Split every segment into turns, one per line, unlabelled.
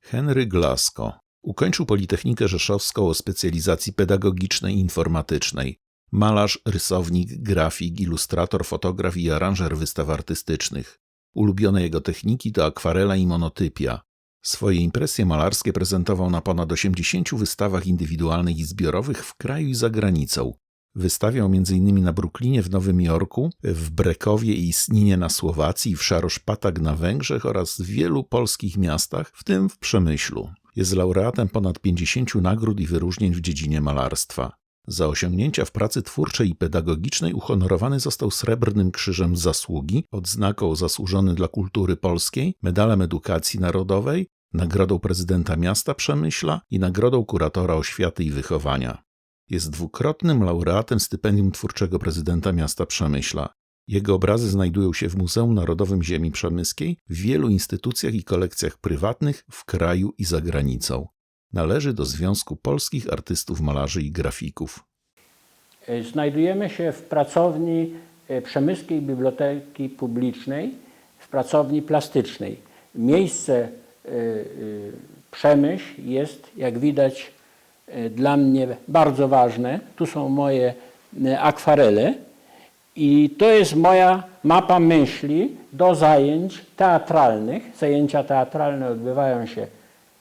Henry Glasko ukończył Politechnikę Rzeszowską o specjalizacji pedagogicznej i informatycznej. Malarz, rysownik, grafik, ilustrator, fotograf i aranżer wystaw artystycznych. Ulubione jego techniki to akwarela i monotypia. Swoje impresje malarskie prezentował na ponad 80 wystawach indywidualnych i zbiorowych w kraju i za granicą. Wystawiał m.in. na Brooklynie w Nowym Jorku, w Brekowie i Sninie na Słowacji, w Szaroszpatach na Węgrzech oraz w wielu polskich miastach, w tym w Przemyślu. Jest laureatem ponad 50 nagród i wyróżnień w dziedzinie malarstwa. Za osiągnięcia w pracy twórczej i pedagogicznej uhonorowany został Srebrnym Krzyżem Zasługi, odznaką Zasłużony dla Kultury Polskiej, Medalem Edukacji Narodowej, Nagrodą Prezydenta Miasta Przemyśla i Nagrodą Kuratora Oświaty i Wychowania. Jest dwukrotnym laureatem stypendium twórczego prezydenta miasta Przemyśla. Jego obrazy znajdują się w Muzeum Narodowym Ziemi Przemyskiej, w wielu instytucjach i kolekcjach prywatnych w kraju i za granicą. Należy do Związku Polskich Artystów Malarzy i Grafików.
E, Znajdujemy się w pracowni e, Przemyskiej Biblioteki Publicznej, w pracowni plastycznej. Miejsce e, Przemyśl jest, jak widać, dla mnie bardzo ważne. Tu są moje e, akwarele i to jest moja mapa myśli do zajęć teatralnych. Zajęcia teatralne odbywają się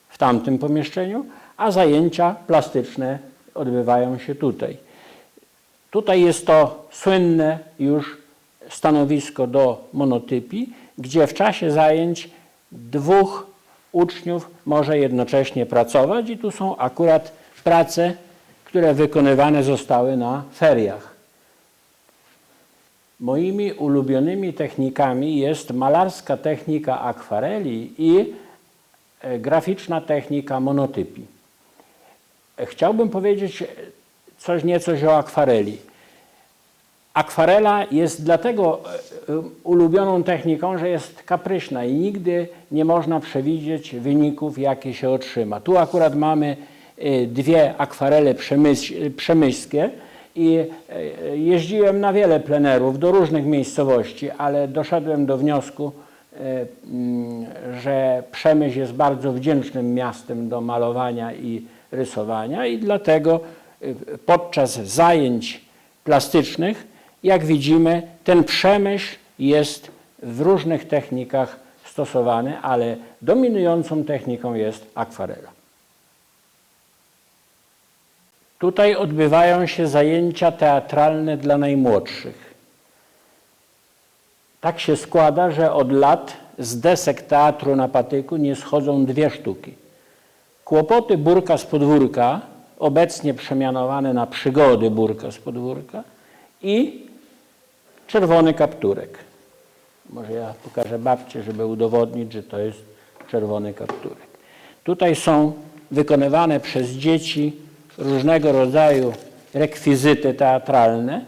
w tamtym pomieszczeniu, a zajęcia plastyczne odbywają się tutaj. Tutaj jest to słynne już stanowisko do monotypii, gdzie w czasie zajęć dwóch uczniów może jednocześnie pracować i tu są akurat prace, które wykonywane zostały na feriach. Moimi ulubionymi technikami jest malarska technika akwareli i e, graficzna technika monotypii. Chciałbym powiedzieć coś niecoś o akwareli. Akwarela jest dlatego e, e, ulubioną techniką, że jest kapryśna i nigdy nie można przewidzieć wyników, jakie się otrzyma. Tu akurat mamy dwie akwarele przemyś- i e, jeździłem na wiele plenerów do różnych miejscowości, ale doszedłem do wniosku, e, mm, że Przemyśl jest bardzo wdzięcznym miastem do malowania i rysowania i dlatego y, podczas zajęć plastycznych, jak widzimy, ten przemyśl jest w różnych technikach stosowany, ale dominującą techniką jest akwarela. Tutaj odbywają się zajęcia teatralne dla najmłodszych. Tak się składa, że od lat z desek teatru na patyku nie schodzą dwie sztuki. Kłopoty Burka z podwórka, obecnie przemianowane na przygody Burka z podwórka i czerwony kapturek. Może ja pokażę babcię, żeby udowodnić, że to jest czerwony kapturek. Tutaj są wykonywane przez dzieci różnego rodzaju rekwizyty teatralne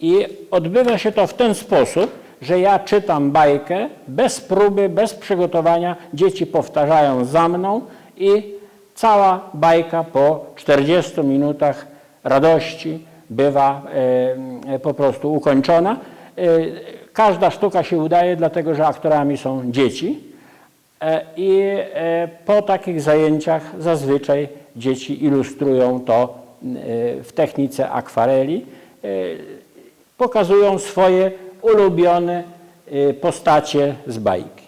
i odbywa się to w ten sposób, że ja czytam bajkę bez próby, bez przygotowania. Dzieci powtarzają za mną i cała bajka po 40 minutach radości bywa e, e, po prostu ukończona. E, każda sztuka się udaje, dlatego że aktorami są dzieci. I po takich zajęciach zazwyczaj dzieci ilustrują to e, w technice akwareli. E, Pokazują swoje ulubione e, postacie z bajki.